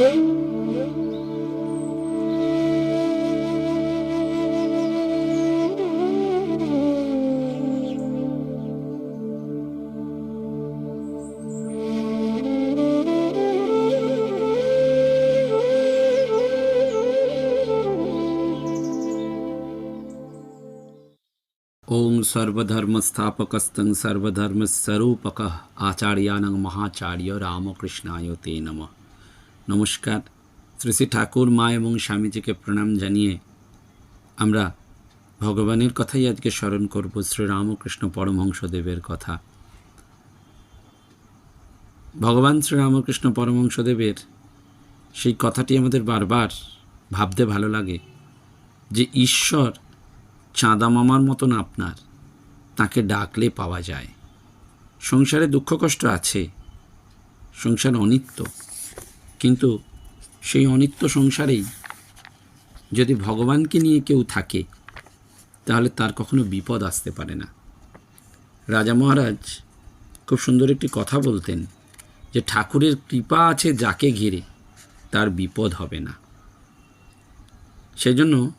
ओम सर्वधर्म स्थापकस्तंग सर्वधर्म स्वरूपक आचार्यान महाचार्य रामकृष्णाय ते नमः। নমস্কার। শ্রী শ্রী ঠাকুর, মা এবং স্বামীজিকে প্রণাম জানিয়ে আমরা ভগবানের কথাই আজকে স্মরণ করব শ্রী রামকৃষ্ণ পরমহংসদেবের কথা। ভগবান শ্রী রামকৃষ্ণ পরমহংসদেবের সেই কথাটি আমাদের বারবার ভাবতে ভালো লাগে যে ঈশ্বর চাঁদা মামার মতন আপনার, তাকে ডাকলে পাওয়া যায়। সংসারে দুঃখ কষ্ট আছে, সংসার অনিত্য। কিন্তু সেই অনিত্য সংসারেই যদি ভগবানকে নিয়ে কেউ থাকে, তাহলে তার কখনো বিপদ আসতে পারে না। রাজা মহারাজ খুব সুন্দর একটি কথা বলতেন যে ঠাকুরের কৃপা আছে যাকে ঘিরে তার বিপদ হবে না। সেজন্য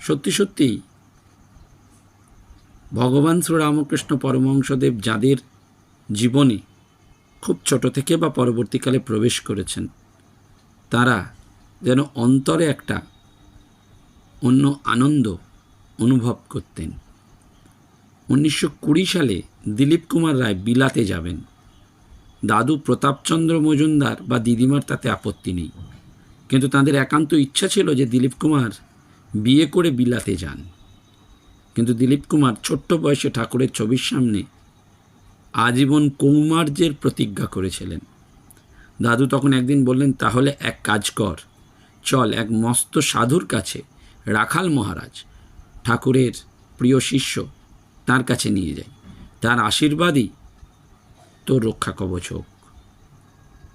সত্যি সত্যিই ভগবান শ্রীরামকৃষ্ণ পরমহংসদেব যাদের জীবনে খুব ছোট থেকে বা পরবর্তীকালে প্রবেশ করেছেন। তারা যেন অন্তরে একটা অন্য আনন্দ অনুভব করতেন। উনিশশো কুড়ি সালে দিলীপ কুমার রায় বিলাতে যাবেন। দাদু প্রতাপচন্দ্র মজুমদার বা দিদিমার তাতে আপত্তি নেই। কিন্তু তাদের একান্ত ইচ্ছা ছিল যে দিলীপ কুমার বিয়ে করে বিলাতে যান। কিন্তু দিলীপ কুমার ছোট্ট বয়সে ঠাকুরের ছবির সামনে আজীবন কৌমার্যের প্রতিজ্ঞা করেছিলেন। দাদু তখন একদিন বললেন, তাহলে এক কাজ কর। চল এক মস্ত সাধুর কাছে রাখাল মহারাজ, ঠাকুরের প্রিয় শিষ্য, তার কাছে নিয়ে যাই। তার আশীর্বাদই তোর রক্ষা কবচ হোক।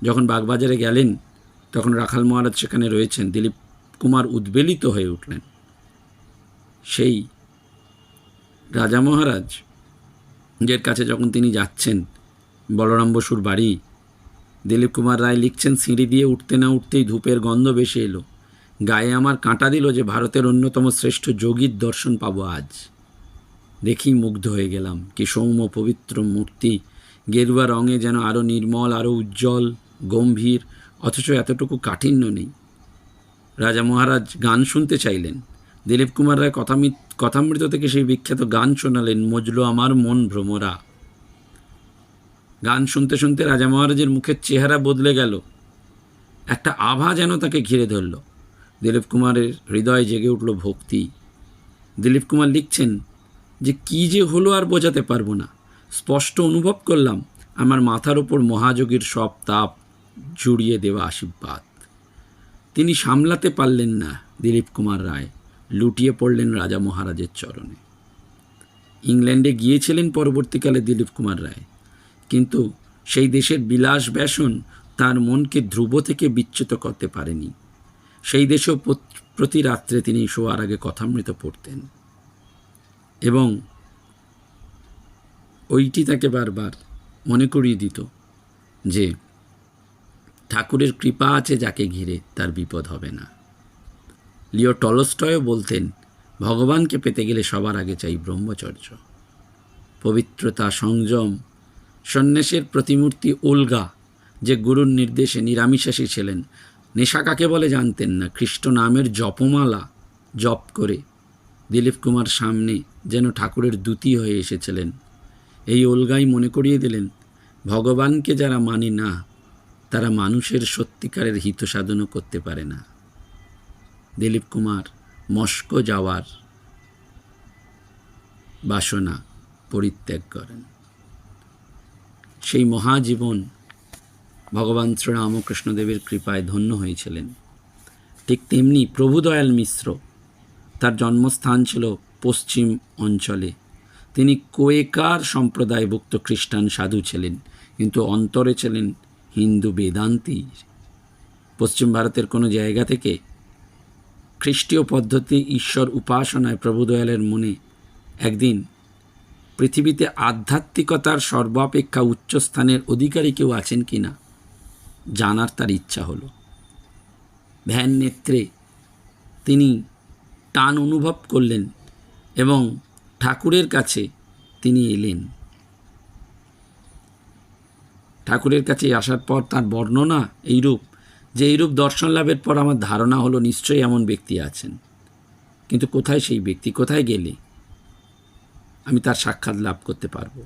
যখন বাগবাজারে গেলেন, তখন রাখাল মহারাজ সেখানে রয়েছেন। দিলীপ কুমার উদ্বেলিত হয়ে উঠলেন। সেই রাজা মহারাজ যের কাছে যখন তিনি যাচ্ছেন, বলরাম বসুর বাড়ি দিলীপ কুমার রায় লিখছেন, সিঁড়ি দিয়ে উঠতে না উঠতেই ধূপের গন্ধ বেশি এলো। গায়ে আমার কাঁটা দিল যে ভারতের অন্যতম শ্রেষ্ঠ যোগীর দর্শন পাবো আজ। দেখি মুগ্ধ হয়ে গেলাম, কি সৌম্য পবিত্র মূর্তি। গেরুয়া রঙে যেন আরও নির্মল আরও উজ্জ্বল, গম্ভীর, অথচ এতটুকু কাঠিন্য নেই। রাজা মহারাজ গান শুনতে চাইলেন। দিলীপ কুমার রায় কথামৃত কথামৃত থেকে সেই বিখ্যাত গান শোনালেন মজলো আমার মন ভ্রমরা। গান শুনতে শুনতে রাজা মহারাজের মুখের চেহারা বদলে গেল। একটা আভা যেন তাকে ঘিরে ধরল। দিলীপ কুমারের হৃদয় জেগে উঠল ভক্তি। দিলীপ কুমার লিখছেন যে, কি যে হলো আর বোঝাতে পারব না। স্পষ্ট অনুভব করলাম, আমার মাথার ওপর মহাযোগীর সব তাপ জুড়িয়ে দেওয়া আশীর্বাদ। তিনি সামলাতে পারলেন না দিলীপ কুমার রায়। লুটিয়ে পড়লেন রাজা মহারাজের চরণে। ইংল্যান্ডে গিয়েছিলেন পরবর্তীকালে দিলীপ কুমার রায়। কিন্তু সেই দেশের বিলাস ব্যাসন তার মনকে ধ্রুব থেকে বিচ্যুত করতে পারেনি। সেই দেশেও প্রতি রাত্রে তিনি শোয়ার আগে কথামৃত পড়তেন। এবং ওইটি তাকে বারবার মনে করিয়ে দিত যে, ঠাকুরের কৃপা আছে যাকে ঘিরে তার বিপদ হবে না। লিও টলস্টয়ও বলতেন, ভগবানকে পেতে গেলে সবার আগে চাই ব্রহ্মচর্য। পবিত্রতা, সংযম, সন্ন্যাসের প্রতিমূর্তি ওলগা, যে গুরুর নির্দেশে নিরামিষাসী ছিলেন। নেশা কাকে বলে জানতেন না খ্রিস্ট নামের জপমালা জপ করে দিলীপ কুমার সামনে যেন ঠাকুরের দ্যুতি হয়ে এসেছিলেন। এই ওলগাই মনে করিয়ে দিলেন, ভগবানকে যারা মানি না, তারা মানুষের সত্যিকারের হিত সাধনও করতে পারে না। দিলীপ কুমার, মস্কো যাওয়ার বাসনা পরিত্যাগ করেন। সেই মহাজীবন ভগবান শ্রীরামকৃষ্ণদেবের কৃপায় ধন্য হয়েছিলেন। ঠিক তেমনি প্রভুদয়াল মিশ্র তার জন্মস্থান ছিল পশ্চিম অঞ্চলে। তিনি কোয়েকার সম্প্রদায়ভুক্ত খ্রিস্টান সাধু ছিলেন, কিন্তু অন্তরে ছিলেন হিন্দু বেদান্তি পশ্চিম ভারতের কোনো জায়গা থেকে খ্রিস্টীয় পদ্ধতি ঈশ্বর উপাসনায় প্রভুদয়ালের মনে একদিন পৃথিবীতে আধ্যাত্মিকতার সর্বাপেক্ষা উচ্চস্থানের অধিকারী কেউ আছেন কি না, জানার তার ইচ্ছা হলো। ভ্যান নেত্রে তিনি টান অনুভব করলেন এবং ঠাকুরের কাছে তিনি এলেন। ঠাকুরের কাছে আসার পর তার বর্ণনা এইরূপ যে এইরূপ দর্শন লাভের পর আমার ধারণা হলো নিশ্চয়ই এমন ব্যক্তি আছেন। কিন্তু কোথায় সেই ব্যক্তি? কোথায় গেলে আমি তার সাক্ষাৎ লাভ করতে পারব?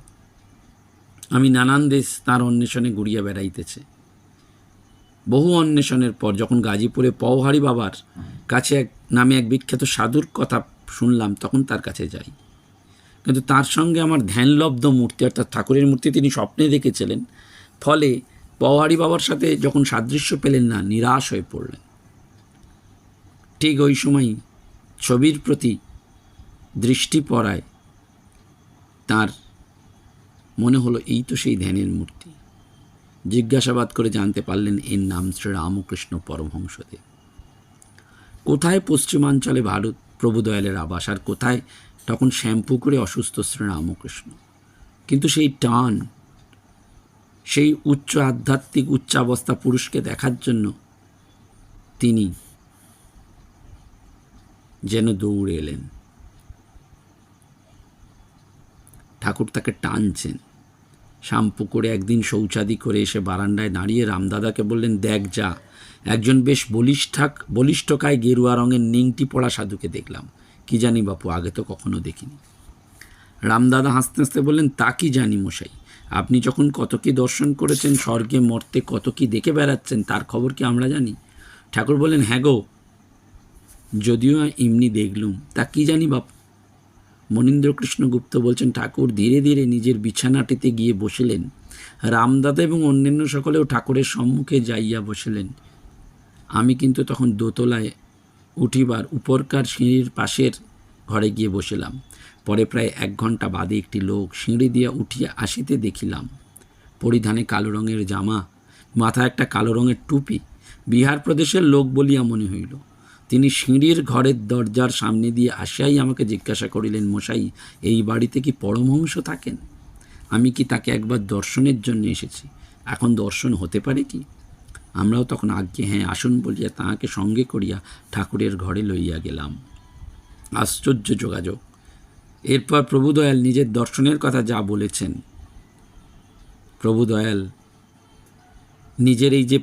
আমি নানান দেশ তার অন্বেষণে ঘুরিয়া বেড়াইতেছে। বহু অন্বেষণের পর যখন গাজীপুরে পওহারি বাবার কাছে এক, নামে এক বিখ্যাত সাধুর কথা শুনলাম, তখন তার কাছে যাই। কিন্তু তার সঙ্গে আমার ধ্যানলব্ধ মূর্তি, অর্থাৎ ঠাকুরের মূর্তি তিনি স্বপ্নে দেখেছিলেন। ফলে পওহারি বাবার সাথে যখন সাদৃশ্য পেলেন না, নিরাশ হয়ে পড়লেন। ঠিক ওই সময় ছবির প্রতি দৃষ্টি পড়ায় তার মনে হলো, এই তো সেই ধ্যানের মূর্তি। জিজ্ঞাসাবাদ করে জানতে পারলেন, এর নাম শ্রী রামকৃষ্ণ পরমহংসদেব। কোথায় পশ্চিমাঞ্চলে ভারত প্রভুদয়ালের আবাস, আর কোথায় তখন শ্যাম্পু করে অসুস্থ শ্রী রামকৃষ্ণ? কিন্তু সেই টান সেই উচ্চ আধ্যাত্মিক উচ্চাবস্থা পুরুষকে দেখার জন্য তিনি যেন দৌড়ে এলেন। ঠাকুর তাকে টানছেন। শ্যাম্পু করে একদিন শৌচাদি করে এসে বারান্দায় দাঁড়িয়ে রামদাদাকে বললেন, দেখ যা, একজন বেশ বলিষ্ঠাক বলিষ্ঠকায় গেরুয়া রঙের নিংটি পড়া সাধুকে দেখলাম। কি জানি বাপু, আগে তো কখনো দেখিনি। রামদাদা হাসতে হাসতে বললেন, তা কি জানি মশাই আপনি যখন কত কি দর্শন করেছেন, স্বর্গে মর্তে কত কি দেখে বেড়াচ্ছেন, তার খবর কি আমরা জানি? ঠাকুর বললেন হ্যাঁ গো, যদিও এমনি দেখলুম, তা কি জানি বাপু? মনীন্দ্রকৃষ্ণ গুপ্ত বলছেন, ঠাকুর ধীরে ধীরে নিজের বিছানাটিতে গিয়ে বসিলেন। রামদাদা এবং অন্যান্য সকলেও ঠাকুরের সম্মুখে যাইয়া বসিলেন। আমি কিন্তু তখন দোতলায় উঠিবার উপরকার সিঁড়ির পাশের ঘরে গিয়ে বসিলাম। পরে প্রায় এক ঘণ্টা বাদে একটি লোক সিঁড়ি দিয়া উঠিয়া আসিতে দেখিলাম। পরিধানে কালো রঙের জামা, মাথায় একটা কালো রঙের টুপি, বিহার প্রদেশের লোক বলিয়া মনে হইল। তিনি সিঁড়ির ঘরের দরজার সামনে দিয়ে আসিয়াই আমাকে জিজ্ঞাসা করিলেন, মশাই, এই বাড়িতে কি পরমহংস থাকেন? আমি কি তাকে একবার দর্শনের জন্য এসেছি? এখন দর্শন হতে পারে কি? আমরাও তখন আজ্ঞে হ্যাঁ আসুন বলিয়া তাহাকে সঙ্গে করিয়া ঠাকুরের ঘরে লইয়া গেলাম। আশ্চর্য যোগাযোগ! এরপর প্রভুদয়াল নিজের দর্শনের কথা যা বলেছেন। প্রভুদয়াল নিজের এই যে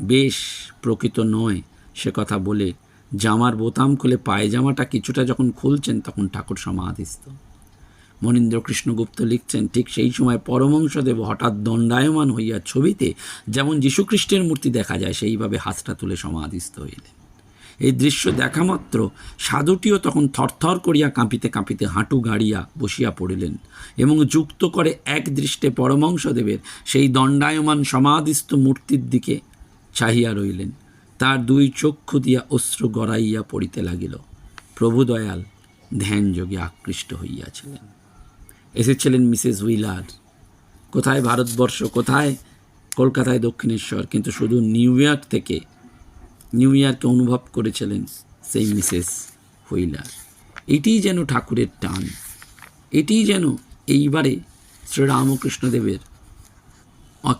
বেশ প্রকৃত নয়, সে কথা বলে জামার বোতাম খুলে পায়জামাটা কিছুটা যখন খুলছেন তখন ঠাকুর সমাধিস্থ। মনীন্দ্র কৃষ্ণগুপ্ত লিখছেন, ঠিক সেই সময় পরমংসদেব হঠাৎ দণ্ডায়মান হইয়া ছবিতে যেমন যীশুখ্রিস্টের মূর্তি দেখা যায়, সেইভাবে হাতটা তুলে সমাধিস্থ হইলেন। এই দৃশ্য দেখা মাত্র সাধুটিও তখন থরথর করিয়া কাঁপিতে কাঁপিতে হাঁটু গাড়িয়া বসিয়া পড়িলেন এবং যুক্ত করে এক দৃষ্টে পরমংসদেবের সেই দণ্ডায়মান সমাধিস্থ মূর্তির দিকে চাহিয়া রইলেন। তার দুই চক্ষু দিয়া অশ্রু গড়াইয়া পড়িতে লাগিল। প্রভু দয়াল ধ্যানযোগে আকৃষ্ট হইয়াছিলেন। এসেছিলেন মিসেস হুইলার কোথায় ভারতবর্ষ? কোথায়? কলকাতায় দক্ষিণেশ্বর। কিন্তু শুধু নিউ ইয়র্ক থেকে নিউ ইয়র্কে অনুভব করেছিলেন সেই মিসেস হুইলার। এটিই যেন ঠাকুরের টান। এটিই যেন এইবারে শ্রীরামকৃষ্ণদেবের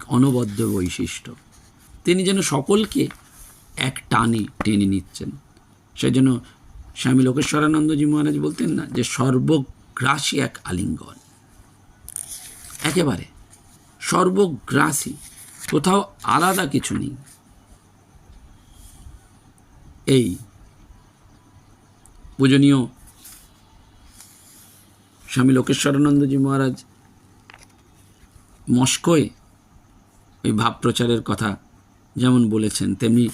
অনবদ্য বৈশিষ্ট্য। তিনি যেন সকলকে এক টানে টেনে নিচ্ছেন। সেই জন্য স্বামী লোকেশ্বরানন্দজি মহারাজ বলতেন না যে সর্বগ্রাসী এক আলিঙ্গন। একেবারে সর্বগ্রাসী, কোথাও আলাদা কিছু নেই। এই পূজনীয় স্বামী লোকেশ্বরানন্দজি মহারাজ মস্কোয় ওই ভাব প্রচারের কথা যেমন বলেছেন, তেমনি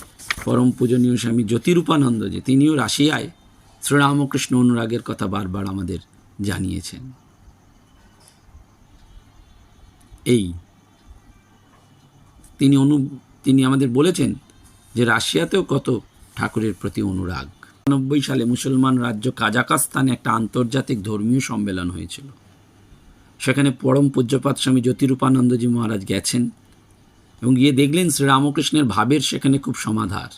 পরম পূজনীয় স্বামী জ্যোতিরূপানন্দজি, তিনিও রাশিয়ায় শ্রীরামকৃষ্ণ অনুরাগের কথা বারবার আমাদের জানিয়েছেন। এই তিনি অনু, তিনি আমাদের বলেছেন যে রাশিয়াতেও কত ঠাকুরের প্রতি অনুরাগ। নব্বই সালে মুসলমান রাজ্য কাজাকাস্তানে একটা আন্তর্জাতিক ধর্মীয় সম্মেলন হয়েছিল। সেখানে পরম পূজ্যপাত স্বামী জ্যোতিরূপানন্দজি মহারাজ গেছেন এবং গিয়ে দেখলেন শ্রীরামকৃষ্ণের ভাবের সেখানে খুব সমাধার,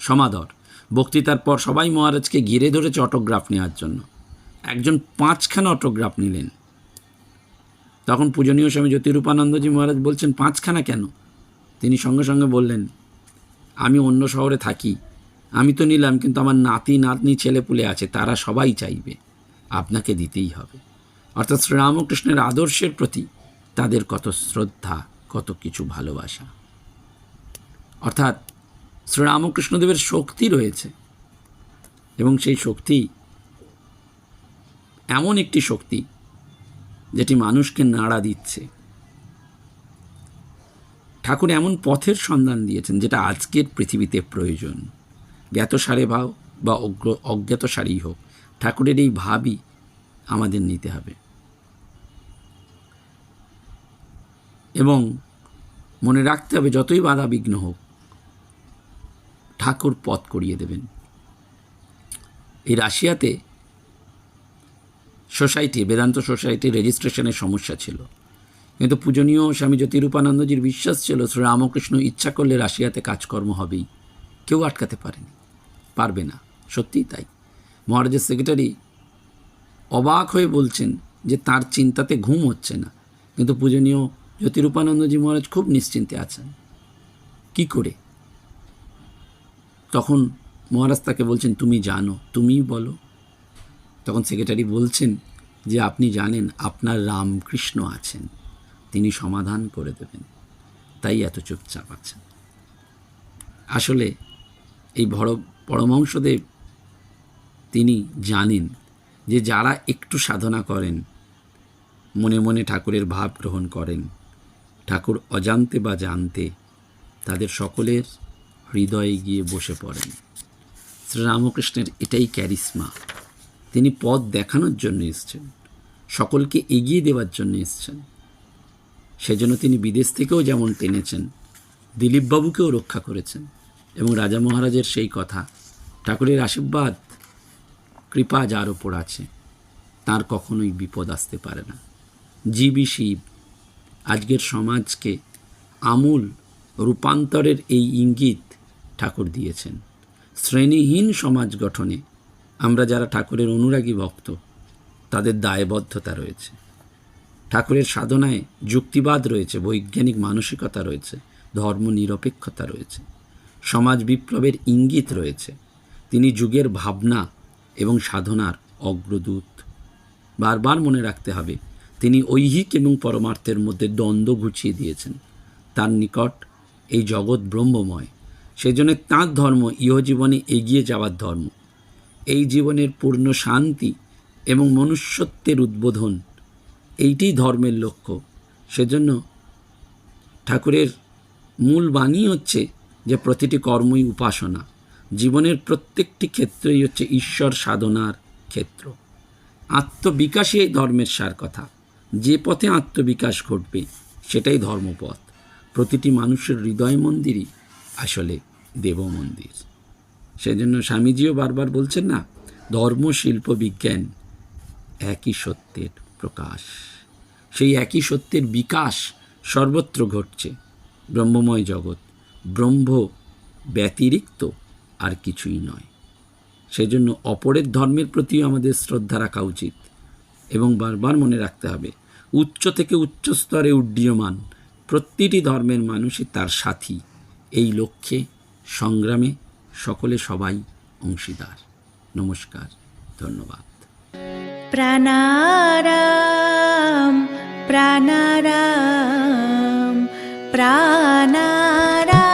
সমাদর। বক্তৃতার পর সবাই মহারাজকে ঘিরে ধরেছে অটোগ্রাফ নেওয়ার জন্য। একজন পাঁচখানা অটোগ্রাফ নিলেন। তখন পূজনীয় স্বামী জ্যোতিরূপানন্দজি মহারাজ বলছেন, পাঁচখানা কেন? তিনি সঙ্গে সঙ্গে বললেন, আমি অন্য শহরে থাকি। আমি তো নিলাম, কিন্তু আমার নাতি, নাতনি ছেলেপুলে আছে, তারা সবাই চাইবে, আপনাকে দিতেই হবে। অর্থাৎ শ্রীরামকৃষ্ণের আদর্শের প্রতি তাদের কত শ্রদ্ধা, কত কিছু ভালোবাসা। অর্থাৎ শ্রীরামকৃষ্ণদেবের শক্তি রয়েছে, এবং সেই শক্তি এমন একটি শক্তি যেটি মানুষকে নাড়া দিচ্ছে। ঠাকুর এমন পথের সন্ধান দিয়েছেন যেটা আজকের পৃথিবীতে প্রয়োজন। জ্ঞাতসারে ভাব বা অজ্ঞ অজ্ঞাতসারেই হোক। ঠাকুরের এই ভাবই আমাদের নিতে হবে। এবং মনে রাখতে হবে, যতই বাধা বিঘ্ন হোক, ঠাকুর পথ করিয়ে দেবেন। এই রাশিয়াতে সোসাইটি, বেদান্ত সোসাইটি রেজিস্ট্রেশনের সমস্যা ছিল। কিন্তু পূজনীয় স্বামী জ্যোতিরূপানন্দজির বিশ্বাস ছিল শ্রী রামকৃষ্ণ ইচ্ছা করলে রাশিয়াতে কাজকর্ম হবেই। কেউ আটকাতে পারেনি। পারবে না। সত্যিই তাই। মহারাজের সেক্রেটারি অবাক হয়ে বলছেন যে তার চিন্তাতে ঘুম হচ্ছে না। কিন্তু পূজনীয় জ্যোতিরূপানন্দজি মহারাজ খুব নিশ্চিন্তে আছেন। কি করে? তখন মহারাজ তাকে বলছেন, তুমি জানো, তুমিই বলো। তখন সেক্রেটারি বলছেন যে, আপনি জানেন, আপনার রামকৃষ্ণ আছেন। তিনি সমাধান করে দেবেন। তাই এত চুপচাপ আছেন। আসলে এই বড় পরমংশদেব তিনি জানেন যে যারা একটু সাধনা করেন, মনে মনে ঠাকুরের ভাব গ্রহণ করেন, ঠাকুর অজান্তে বা জানতে তাদের সকলের হৃদয়ে গিয়ে বসে পড়েন। শ্রীরামকৃষ্ণের এটাই ক্যারিসমা তিনি পথ দেখানোর জন্য এসছেন, সকলকে এগিয়ে দেওয়ার জন্য এসছেন। সেজন্য তিনি বিদেশ থেকেও যেমন টেনেছেন, দিলীপবাবুকেও রক্ষা করেছেন। এবং রাজা মহারাজের সেই কথা। ঠাকুরের আশীর্বাদ, কৃপা যার ওপর আছে, তার কখনোই বিপদ আসতে পারে না। জীবী শিব। আজকের সমাজকে আমূল রূপান্তরের এই ইঙ্গিত ঠাকুর দিয়েছেন। শ্রেণীহীন সমাজ গঠনে আমরা যারা ঠাকুরের অনুরাগী ভক্ত, তাদের দায়বদ্ধতা রয়েছে। ঠাকুরের সাধনায় যুক্তিবাদ রয়েছে, বৈজ্ঞানিক মানসিকতা রয়েছে ধর্ম নিরপেক্ষতা রয়েছে। সমাজ বিপ্লবের ইঙ্গিত রয়েছে। তিনি যুগের ভাবনা এবং সাধনার অগ্রদূত। বারবার মনে রাখতে হবে, তিনি ঐহিক এবং পরমার্থের মধ্যে দ্বন্দ্ব ঘুচিয়ে দিয়েছেন। তার নিকট এই জগৎ ব্রহ্মময়, সেজন্য তাঁর ধর্ম ইহজীবনে এগিয়ে যাওয়ার ধর্ম। এই জীবনের পূর্ণ শান্তি এবং মনুষ্যত্বের উদ্বোধন এইটি ধর্মের লক্ষ্য। সেজন্য ঠাকুরের মূল বাণী হচ্ছে যে প্রতিটি কর্মই উপাসনা। জীবনের প্রত্যেকটি ক্ষেত্রই হচ্ছে ঈশ্বর সাধনার ক্ষেত্র। আত্মবিকাশই এই ধর্মের সার কথা। যে পথে আত্মবিকাশ ঘটবে, সেটাই ধর্মপথ। প্রতিটি মানুষের হৃদয় মন্দিরই আসলে দেব মন্দির। সেজন্য স্বামীজিও বারবার বলছেন না, ধর্ম, শিল্প, বিজ্ঞান একই সত্যের প্রকাশ। সেই একই সত্যের বিকাশ সর্বত্র ঘটছে। ব্রহ্মময় জগৎ ব্রহ্ম ব্যতিরিক্ত আর কিছুই নয়। সেজন্য অপরের ধর্মের প্রতিও আমাদের শ্রদ্ধা রাখা উচিত এবং বারবার মনে রাখতে হবে, উচ্চ থেকে উচ্চ স্তরে উড্ডীয়মান প্রতিটি ধর্মের মানুষই তার সাথী। এই লক্ষ্যে সংগ্রামে সকলে সবাই অংশীদার। নমস্কার, ধন্যবাদ। প্রাণারাম প্রাণারাম প্রাণারাম।